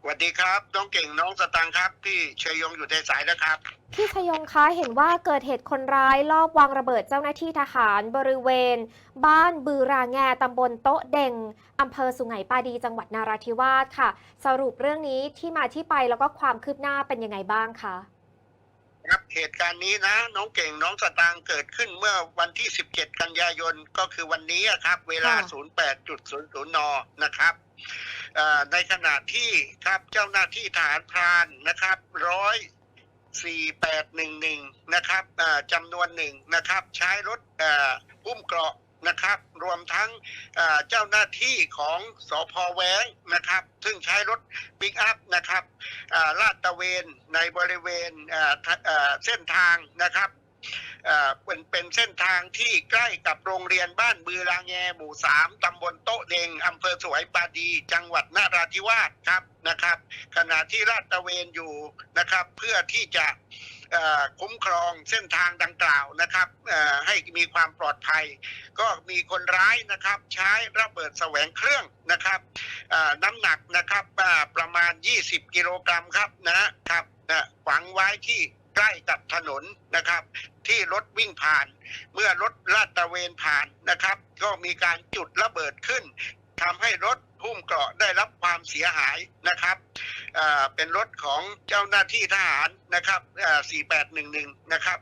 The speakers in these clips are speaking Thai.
สวัสดีครับ น้องเก่งน้องสตังค์ครับพี่เชยยงอยู่ในสายนะครับ พี่ชยงคะเห็นว่าเกิดเหตุคนร้ายลอบวางระเบิดเจ้าหน้าที่ทหารบริเวณ บ้านบือราแงตำบลโต๊ะเด่งอำเภอสุไหงปาดีจังหวัดนาราธิวาสค่ะ สรุปเรื่องนี้ที่มาที่ไปแล้วก็ความคืบหน้าเป็นยังไงบ้างคะครับเหตุการณ์นี้นะ น้องเก่งน้องสตางค์เกิดขึ้นเมื่อวันที่ 17 กันยายนก็คือวันนี้อะครับ เวลา 08.00นนะครับเอ่อ ในขณะที่ครับเจ้าหน้าที่ทหารพรานนะครับร้อยสี่แปดหนึ่งหนึ่งนะครับจำนวนหนึ่งนะครับ ใช้รถอุ้มเกราะนะครับ รวมทั้งเจ้าหน้าที่ของสพแวงนะครับ ซึ่งใช้รถปิกอัพนะครับลาดตระเวนในบริเวณเส้นทางนะครับ เป็นเป็นเส้นทางที่ใกล้กับโรงเรียนบ้านบือรางแงหมู่สามตำบลโต๊ะเดงอำเภอสวยปาดี จังหวัดนราธิวาสครับนะครับ ขณะที่ลาดตระเวนอยู่นะครับ เพื่อที่จะคุ้มครองเส้นทางดังกล่าวนะครับให้มีความปลอดภัย ก็มีคนร้ายนะครับ ใช้ระเบิดแสวงเครื่องนะครับน้ำหนักนะครับประมาณ 20 กิโลกรัมครับนะครับนะฝังไว้ที่ ใกล้กับถนนนะครับ ที่รถวิ่งผ่าน เมื่อรถลาดตระเวนผ่านนะครับ ก็มีการจุดระเบิดขึ้นทำให้รถหุ้มเกราะได้รับความเสียหายนะครับอ่าเป็นรถของเจ้าหน้าที่ทหารนะครับอ่า4811 นะครับ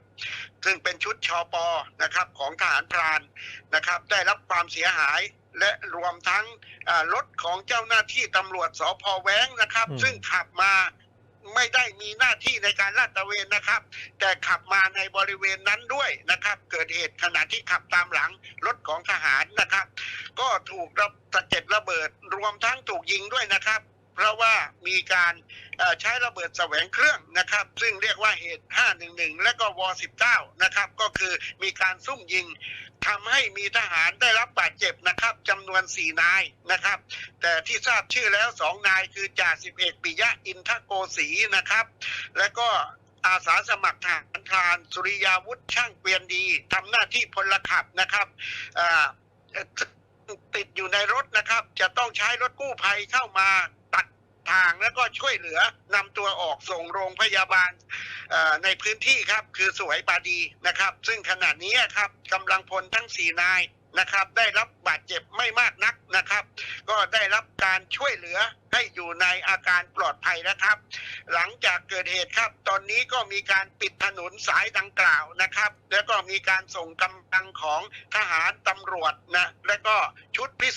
ซึ่งเป็นชุดชอปอนะครับของทหารพรานนะครับ ได้รับความเสียหายและรวมทั้งอ่ารถของเจ้าหน้าที่ตำรวจสพแว้งนะครับอืมซึ่งขับมา ไม่ได้มีหน้าที่ในการลาดตระเวนนะครับ แต่ขับมาในบริเวณนั้นด้วยนะครับ เกิดเหตุขณะที่ขับตามหลังรถของทหารนะครับ ก็ถูกระสะเก็ดระเบิดรวมทั้งถูกยิงด้วยนะครับ เพราะว่ามีการใช้ระเบิดแสวงเครื่องนะครับ ซึ่งเรียกว่าเหตุ 511 และก็ว19นะครับ ก็คือมีการซุ่มยิงทำให้มีทหารได้รับบาดเจ็บนะครับจำนวน 4 นายนะครับ แต่ที่ทราบชื่อแล้ว 2 นายคือจ่าสิบเอกปิยะอินทโกศีนะครับ และก็อาสาสมัครทหารพรานสุริยาวุฒิช่างเกวียนดีทำหน้าที่พลขับนะครับติดอยู่ในรถนะครับ จะต้องใช้รถกู้ภัยเข้ามา ทางแล้วก็ช่วยเหลือนำตัวออกส่งโรงพยาบาลในพื้นที่ครับ คือสวยปาดีนะครับ ซึ่งขณะนี้ครับกำลังพลทั้งสี่นายนะครับ ได้รับบาดเจ็บไม่มากนักนะครับ ก็ได้รับการช่วยเหลือให้อยู่ในอาการปลอดภัยนะครับ หลังจากเกิดเหตุครับ ตอนนี้ก็มีการปิดถนนสายดังกล่าวนะครับ แล้วก็มีการส่งกำลังของทหารตำรวจนะ และก็ชุดพิ